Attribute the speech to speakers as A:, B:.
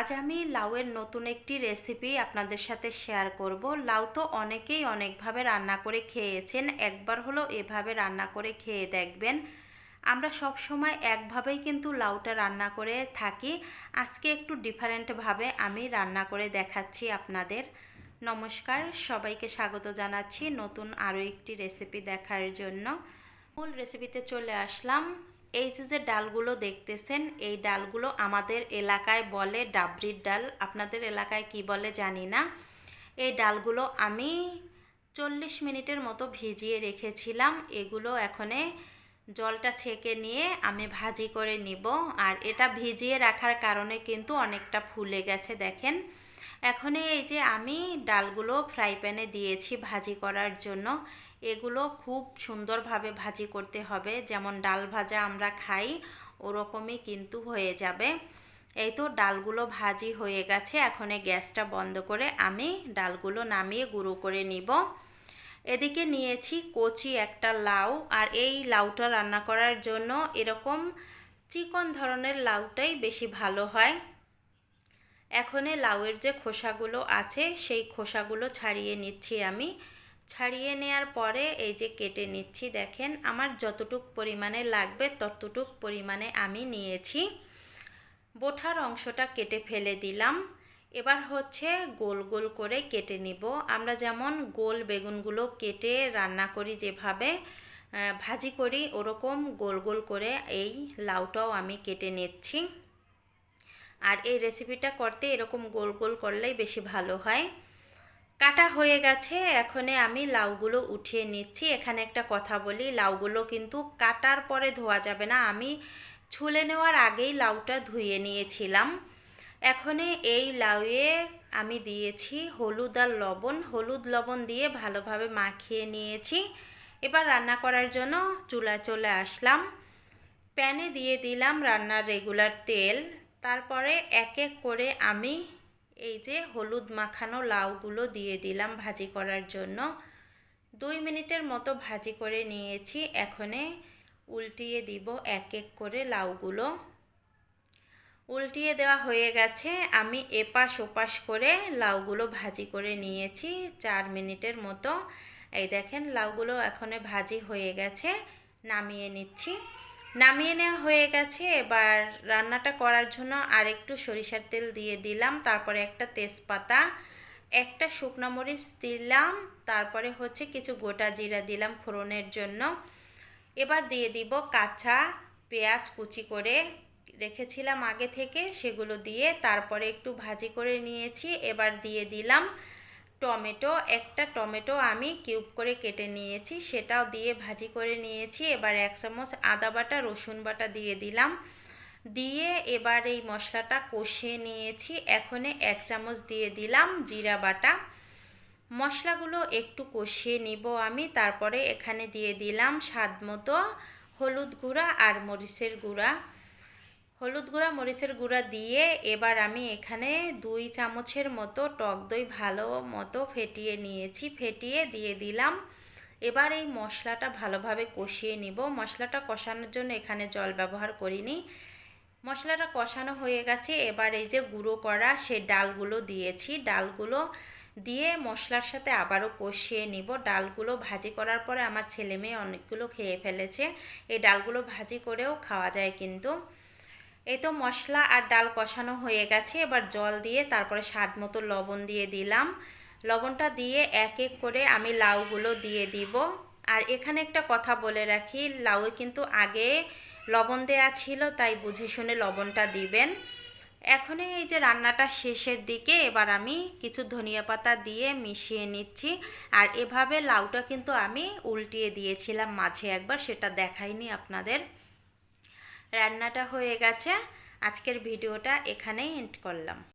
A: আজ আমি লাউয়ের নতুন একটি রেসিপি আপনাদের সাথে শেয়ার করব। লাউ তো অনেকেই অনেকভাবে রান্না করে খেয়েছেন, একবার হলো এভাবে রান্না করে খেয়ে দেখবেন। আমরা সব সময় একভাবেই কিন্তু লাউটা রান্না করে থাকি। আজকে একটু ডিফারেন্টভাবে আমি রান্না করে দেখাচ্ছি আপনাদের। নমস্কার, সবাইকে স্বাগত জানাচ্ছি নতুন আরও একটি রেসিপি দেখার জন্য। মূল রেসিপিতে চলে আসলাম। এই যে ডালগুলো দেখতেছেন, এই ডালগুলো আমাদের এলাকায় বলে ডাবরির ডাল, আপনাদের এলাকায় কি বলে জানি না। এই ডালগুলো আমি চল্লিশ মিনিটের মতো ভিজিয়ে রেখেছিলাম, এগুলো এখনে জলটা ছেঁকে নিয়ে আমি ভাজি করে নিব। আর এটা ভিজিয়ে রাখার কারণে কিন্তু অনেকটা ফুলে গেছে, দেখেন। এখন এই যে আমি ডালগুলো ফ্রাই প্যানে দিয়েছি ভাজি করার জন্য, এগুলো খুব সুন্দরভাবে ভাজি করতে হবে। যেমন ডাল ভাজা আমরা খাই, ওরকমই কিন্তু হয়ে যাবে। এই তো ডালগুলো ভাজি হয়ে গেছে, এখন গ্যাসটা বন্ধ করে আমি ডালগুলো নামিয়ে গুঁড়ো করে নিব। এদিকে নিয়েছি কচি একটা লাউ, আর এই লাউটা রান্না করার জন্য এরকম চিকন ধরনের লাউটাই বেশি ভালো হয়। এখনে লাউয়ের যে খোসাগুলো আছে, সেই খোসাগুলো ছাড়িয়ে নিচ্ছি আমি। ছাড়িয়ে নেওয়ার পরে এই যে কেটে নিচ্ছি, দেখেন আমার যতটুক পরিমাণে লাগবে ততটুক পরিমাণে আমি নিয়েছি। বোঠার অংশটা কেটে ফেলে দিলাম। এবার হচ্ছে গোল গোল করে কেটে নিব। আমরা যেমন গোল বেগুনগুলো কেটে রান্না করি যেভাবে ভাজি করি ওরকম গোল গোল করে এই লাউটাও আমি কেটে নিচ্ছি। আর এই রেসিপিটা করতে এরকম গোল গোল করলেই বেশি ভালো হয়। কাটা হয়ে গেছে, এখনে আমি লাউগুলো উঠিয়ে নিচ্ছি। এখানে একটা কথা বলি, লাউগুলো কিন্তু কাটার পরে ধোয়া যাবে না। আমি ছুলে নেওয়ার আগেই লাউটা ধুয়ে নিয়েছিলাম। এখনে এই লাউয়ে আমি দিয়েছি হলুদ আর লবণ। হলুদ লবণ দিয়ে ভালোভাবে মাখিয়ে নিয়েছি। এবার রান্না করার জন্য চুলা চলে আসলাম। প্যানে দিয়ে দিলাম রান্নার রেগুলার তেল। তারপরে এক এক করে আমি এই যে হলুদ মাখানো লাউগুলো দিয়ে দিলাম ভাজি করার জন্য। দুই মিনিটের মতো ভাজি করে নিয়েছি। এখনে উল্টিয়ে দিব এক এক করে লাউগুলো। উল্টিয়ে দেওয়া হয়ে গেছে। আমি এপাশ ওপাশ করে লাউগুলো ভাজি করে নিয়েছি চার মিনিটের মতো। এই দেখেন লাউগুলো এখনে ভাজি হয়ে গেছে। নামিয়ে নিচ্ছি। নামিয়ে নেওয়া হয়ে গেছে। এবার রান্নাটা করার জন্য আরেকটু সরিষার তেল দিয়ে দিলাম, তারপরে একটা তেজপাতা, একটা শুকনো মরিচ দিলাম, তারপরে হচ্ছে কিছু গোটা জিরা দিলাম ফোড়নের জন্য। এবার দিয়ে দিব কাঁচা পেঁয়াজ কুচি করে রেখেছিলাম আগে থেকে, সেগুলো দিয়ে তারপরে একটু ভাজি করে নিয়েছি। এবার দিয়ে দিলাম টমেটো, একটা টমেটো আমি কিউব করে কেটে নিয়েছি, সেটাও দিয়ে ভাজি করে নিয়েছি। এবার এক চামচ আদা বাটা, রসুন বাটা দিয়ে দিলাম। দিয়ে এবার এই মশলাটা কষিয়ে নিয়েছি। এখনে এক চামচ দিয়ে দিলাম জিরা বাটা। মশলাগুলো একটু কষিয়ে নিব আমি। তারপরে এখানে দিয়ে দিলাম স্বাদ মতো হলুদ গুঁড়া আর মরিচের গুঁড়া। হলুদ গুঁড়া, মরিচের গুঁড়া দিয়ে এবার আমি এখানে দুই চামচের মতো টক দই ভালো মতো ফেটিয়ে নিয়েছি, ফেটিয়ে দিয়ে দিলাম। এবার এই মশলাটা ভালোভাবে কষিয়ে নিব। মশলাটা কষানোর জন্য এখানে জল ব্যবহার করিনি। মশলাটা কষানো হয়ে গেছে। এবার এই যে গুঁড়ো করা, সে ডালগুলো দিয়েছি। ডালগুলো দিয়ে মশলার সাথে আবারও কষিয়ে নিব। ডালগুলো ভাজি করার পরে আমার ছেলে মেয়ে অনেকগুলো খেয়ে ফেলেছে। এই ডালগুলো ভাজি করেও খাওয়া যায় কিন্তু। এই তো মশলা আর ডাল কষানো হয়ে গেছে। এবার জল দিয়ে তারপরে স্বাদ মতো লবণ দিয়ে দিলাম। লবণটা দিয়ে এক এক করে আমি লাউগুলো দিয়ে দিব। আর এখানে একটা কথা বলে রাখি লাউয়ে কিন্তু আগে লবণ দেয়া ছিল, তাই বুঝে শুনে লবণটা দিবেন। এখনই এই যে রান্নাটা শেষের দিকে, এবার আমি কিছু ধনিয়া পাতা দিয়ে মিশিয়ে নিচ্ছি। আর এভাবে লাউটা কিন্তু আমি উল্টিয়ে দিয়েছিলাম মাঝে একবার, সেটা দেখাইনি আপনাদের। রান্নাটা হয়ে গেছে। আজকের ভিডিওটা এখানেই এন্ড করলাম।